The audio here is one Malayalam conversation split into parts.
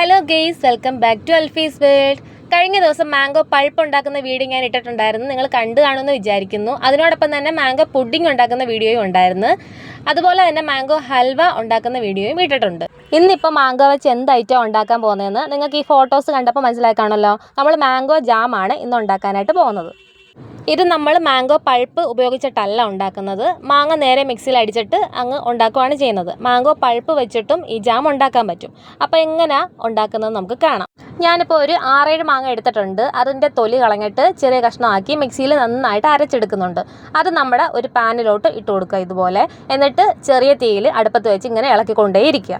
Hello guys welcome back to Alfi's world കഴിഞ്ഞ ദിവസം മാംഗോ പൾപ്പ് ഉണ്ടാക്കുന്ന വീഡിയോ ഞാൻ ഇട്ടിട്ടുണ്ടായിരുന്നു. നിങ്ങൾ കണ്ടു കാണുമെന്ന് വിചാരിക്കുന്നു. അതിനോടൊപ്പം തന്നെ മാംഗോ പുഡിംഗ് ഉണ്ടാക്കുന്ന വീഡിയോയും ഉണ്ടായിരുന്നു. അതുപോലെ തന്നെ മാംഗോ ഹൽവ ഉണ്ടാക്കുന്ന വീഡിയോയും ഇട്ടിട്ടുണ്ട്. ഇന്നിപ്പോൾ മാംഗോ വെച്ച് എന്ത് ഐറ്റം ഉണ്ടാക്കാൻ പോകുന്നതെന്ന് നിങ്ങൾക്ക് ഈ ഫോട്ടോസ് കണ്ടപ്പോൾ മനസ്സിലാക്കാണല്ലോ നമ്മൾ മാംഗോ ജാമാണ് ഇന്ന് ഉണ്ടാക്കാനായിട്ട് പോകുന്നത്. ഇത് നമ്മൾ മാംഗോ പൾപ്പ് ഉപയോഗിച്ചിട്ടല്ല ഉണ്ടാക്കുന്നത്. മാങ്ങ നേരെ മിക്സിയിൽ അടിച്ചിട്ട് അങ്ങ് ഉണ്ടാക്കുകയാണ് ചെയ്യുന്നത്. മാംഗോ പൾപ്പ് വെച്ചിട്ടും ഈ ജാം ഉണ്ടാക്കാൻ പറ്റും. അപ്പോൾ എങ്ങനെയാണ് ഉണ്ടാക്കുന്നത് നമുക്ക് കാണാം. ഞാനിപ്പോൾ ഒരു ആറേഴ് മാങ്ങ എടുത്തിട്ടുണ്ട്. അതിന്റെ തൊലി കളഞ്ഞിട്ട് ചെറിയ കഷ്ണമാക്കി മിക്സിയിൽ നന്നായിട്ട് അരച്ചെടുക്കുന്നുണ്ട്. അത് നമ്മുടെ ഒരു പാനിലോട്ട് ഇട്ട് കൊടുക്കുക ഇതുപോലെ. എന്നിട്ട് ചെറിയ തീയിൽ അടുപ്പത്ത് വെച്ച് ഇങ്ങനെ ഇളക്കിക്കൊണ്ടേയിരിക്കുക.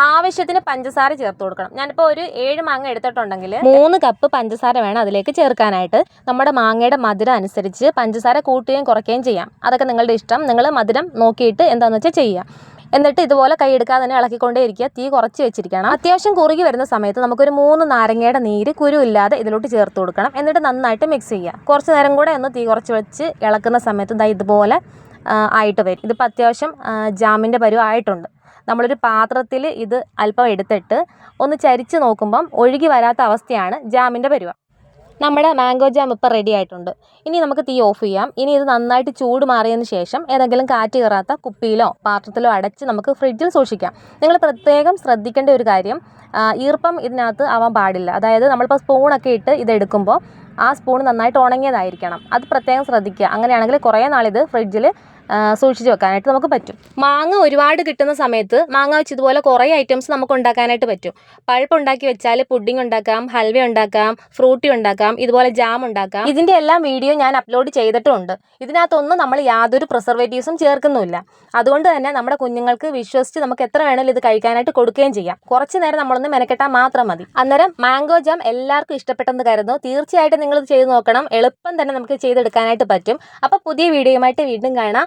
ആവശ്യത്തിന് പഞ്ചസാര ചേർത്ത് കൊടുക്കണം. ഞാനിപ്പോൾ ഒരു ഏഴ് മാങ്ങ എടുത്തിട്ടുണ്ടെങ്കിൽ മൂന്ന് കപ്പ് പഞ്ചസാര വേണം അതിലേക്ക് ചേർക്കാനായിട്ട്. നമ്മുടെ മാങ്ങയുടെ മധുരം അനുസരിച്ച് പഞ്ചസാര കൂട്ടുകയും കുറയ്ക്കുകയും ചെയ്യാം. അതൊക്കെ നിങ്ങളുടെ ഇഷ്ടം. നിങ്ങൾ മധുരം നോക്കിയിട്ട് എന്താണെന്ന് വെച്ചാൽ ചെയ്യുക എന്നിട്ട് ഇതുപോലെ കൈ എടുക്കാതെ തന്നെ ഇളക്കിക്കൊണ്ടേ ഇരിക്കുക തീ കുറച്ച് വെച്ചിരിക്കണം. അത്യാവശ്യം കുറുകി വരുന്ന സമയത്ത് നമുക്കൊരു മൂന്ന് നാരങ്ങയുടെ നീര് കുരുവില്ലാതെ ഇതിലോട്ട് ചേർത്ത് കൊടുക്കണം. എന്നിട്ട് നന്നായിട്ട് മിക്സ് ചെയ്യുക. കുറച്ച് നേരം കൂടെ ഒന്ന് തീ കുറച്ച് വെച്ച് ഇളക്കുന്ന സമയത്ത് ദാ ഇതുപോലെ ആയിട്ട് വരും. ഇതിപ്പോൾ അത്യാവശ്യം ജാമിന്റെ പരുവം ആയിട്ടുണ്ട് നമ്മളൊരു പാത്രത്തിൽ ഇത് അല്പം എടുത്തിട്ട് ഒന്ന് ചരിച്ച് നോക്കുമ്പം ഒഴുകി വരാത്ത അവസ്ഥയാണ് ജാമിന്റെ പരുവ. നമ്മുടെ മാംഗോ ജാം ഇപ്പോൾ റെഡി ആയിട്ടുണ്ട്. ഇനി നമുക്ക് തീ ഓഫ് ചെയ്യാം. ഇനി ഇത് നന്നായിട്ട് ചൂട് മാറിയതിന് ശേഷം ഏതെങ്കിലും കാറ്റ് കയറാത്ത കുപ്പിയിലോ പാത്രത്തിലോ അടച്ച് നമുക്ക് ഫ്രിഡ്ജിൽ സൂക്ഷിക്കാം. നിങ്ങൾ പ്രത്യേകം ശ്രദ്ധിക്കേണ്ട ഒരു കാര്യം ഈർപ്പം ഇതിനകത്ത് ആവാൻ പാടില്ല. അതായത് നമ്മളിപ്പോൾ സ്പൂണൊക്കെ ഇട്ട് ഇതെടുക്കുമ്പോൾ ആ സ്പൂൺ നന്നായിട്ട് ഉണങ്ങിയതായിരിക്കണം. അത് പ്രത്യേകം ശ്രദ്ധിക്കുക. അങ്ങനെയാണെങ്കിൽ കുറേ നാളിത് ഫ്രിഡ്ജിൽ സൂക്ഷിച്ച് വെക്കാനായിട്ട് നമുക്ക് പറ്റും. മാങ്ങ ഒരുപാട് കിട്ടുന്ന സമയത്ത് മാങ്ങ വെച്ച് ഇതുപോലെ കുറേ ഐറ്റംസ് നമുക്ക് ഉണ്ടാക്കാനായിട്ട് പറ്റും. പഴുപ്പ് ഉണ്ടാക്കി വെച്ചാൽ പുഡിംഗ് ഉണ്ടാക്കാം ഹൽവ ഉണ്ടാക്കാം ഫ്രൂട്ടി ഉണ്ടാക്കാം ഇതുപോലെ ജാം ഉണ്ടാക്കാം. ഇതിന്റെ എല്ലാം വീഡിയോ ഞാൻ അപ്ലോഡ് ചെയ്തിട്ടുണ്ട്. ഇതിനകത്തൊന്നും നമ്മൾ യാതൊരു പ്രിസർവേറ്റീവ്സും ചേർക്കുന്നില്ല അതുകൊണ്ട് തന്നെ നമ്മുടെ കുഞ്ഞുങ്ങൾക്ക് വിശ്വസിച്ച് നമുക്ക് എത്ര വേണമെങ്കിലും ഇത് കഴിക്കാനായിട്ട് കൊടുക്കുകയും ചെയ്യാം. കുറച്ച് നേരം നമ്മളൊന്ന് മെനക്കെട്ടാൽ മാത്രം മതി. അന്നേരം മാംഗോ ജാം എല്ലാവർക്കും ഇഷ്ടപ്പെട്ടെന്ന് കരുതുന്നു. തീർച്ചയായിട്ടും നിങ്ങൾ ഇത് ചെയ്ത് നോക്കണം. എളുപ്പം തന്നെ നമുക്ക് ചെയ്തെടുക്കാനായിട്ട് പറ്റും. അപ്പോൾ പുതിയ വീഡിയോയുമായിട്ട് വീണ്ടും കാണാം.